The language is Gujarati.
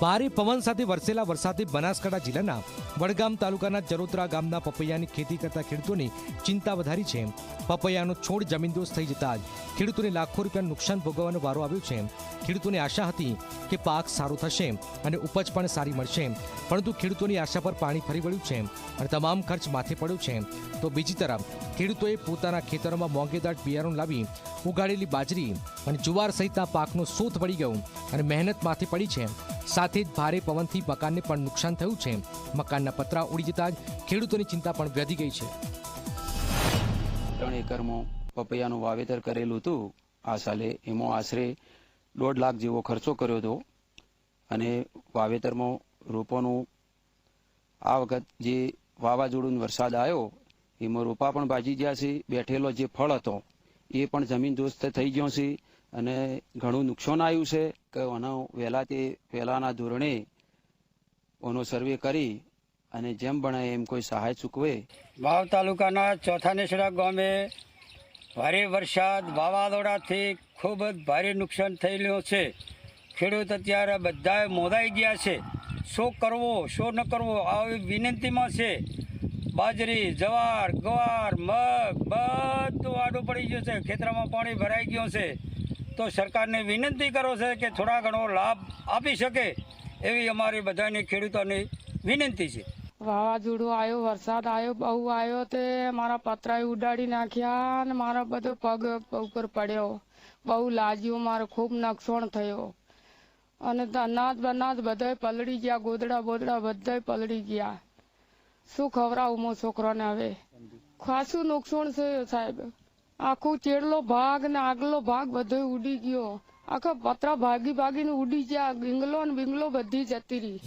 ભારે પવન સાથે વરસેલા વરસાદથી બનાસકાંઠા જિલ્લાના વડગામ તાલુકાના જરોત્રા ગામના પપૈયાની ખેતી કરતા ખેડૂતોની ચિંતા વધારી છે. પપૈયાનો છોડ જમીનદોસ્ત થઈ જતા જ ખેડૂતોને લાખો રૂપિયાનું નુકસાન ભોગવવાનો વારો આવ્યો છે. ખેડૂતોને આશા હતી કે પાક સારો થશે અને ઉપજ પણ સારી મળશે. પરંતુ ખેડૂતોની આશા પર પાણી ફરી વળ્યું છે અને તમામ ખર્ચ માથે પડ્યો છે. તો બીજી તરફ, ખેડૂતોએ પોતાના ખેતરોમાં મોંઘેદાટ બિયારણ લાવી ઉગાડેલી બાજરી અને જુવાર સહિતના પાકનો સોથ વળી ગયો અને મહેનત માથે પડી છે. સાથે જ ભારે પવનથી મકાનને પણ નુકસાન થયું છે. મકાનના પતરા ઉડી જતા જ ખેડૂતોની ચિંતા પણ વધી ગઈ છે. ત્રણ એકરમાં પપૈયાનું વાવેતર કરેલું હતું. આ સાલે એમાં આશરે દોઢ લાખ જેવો ખર્ચો કર્યો હતો. અને વાવેતરમાં રોપોનું, આ વખત જે વાવાઝોડું વરસાદ આવ્યો, એમાં રોપા પણ ભાજી ગયા છે. બેઠેલો જે ફળ હતો, એ પણ જમીન દોસ્ત થઈ ગયો છે. અને ઘણું નુકસાન આવ્યું છે કે આનો વહેલા તે, વહેલાના ધોરણે ઓનો સર્વે કરી અને જેમ બને એમ કોઈ સહાય ચૂકવે? વાવ તાલુકાના ચોથા નેસડા ગામે ભારે વરસાદ વાવાઝોડાથી ખૂબ જ ભારે નુકસાન થયેલું છે. ખેડૂત અત્યારે બધા મોદાઈ ગયા છે. શું કરવો, શું ન કરવો, આવી વિનંતીમાં છે. બાજરી, જવાર, ગવાર, મગ બધું આડું પડી ગયું છે. ખેતરમાં પાણી ભરાઈ ગયું છે. તો સરકારને વિનંતી કરો છે કે થોડા ઘણો લાભ આપી શકે એવી અમારી બધાની ખેડૂતોની વિનંતી છે. વાવાઝોડું આવ્યો, વરસાદ આવ્યો, બહુ આવ્યો તે મારા પતરા ઉડાડી નાખ્યા અને મારો બધો પગ ઉપર પડ્યો. બહુ લાજ્યો, મારો ખૂબ નુકસાન થયો. અને અનાજ બનાજ બધાય પલળી ગયા, ગોદડા બોદડા બધાય પલળી ગયા. શું ખવડાવું મો છોકરાને હવે? ખાસું નુકસાન છે સાહેબ. આખું ચેડલો ભાગ ને આગલો ભાગ બધો ઉડી ગયો. આખા પતરા ભાગી ભાગીને ઉડી ગયા, ગીંગલો ને બિંગલો બધી જતી રહી.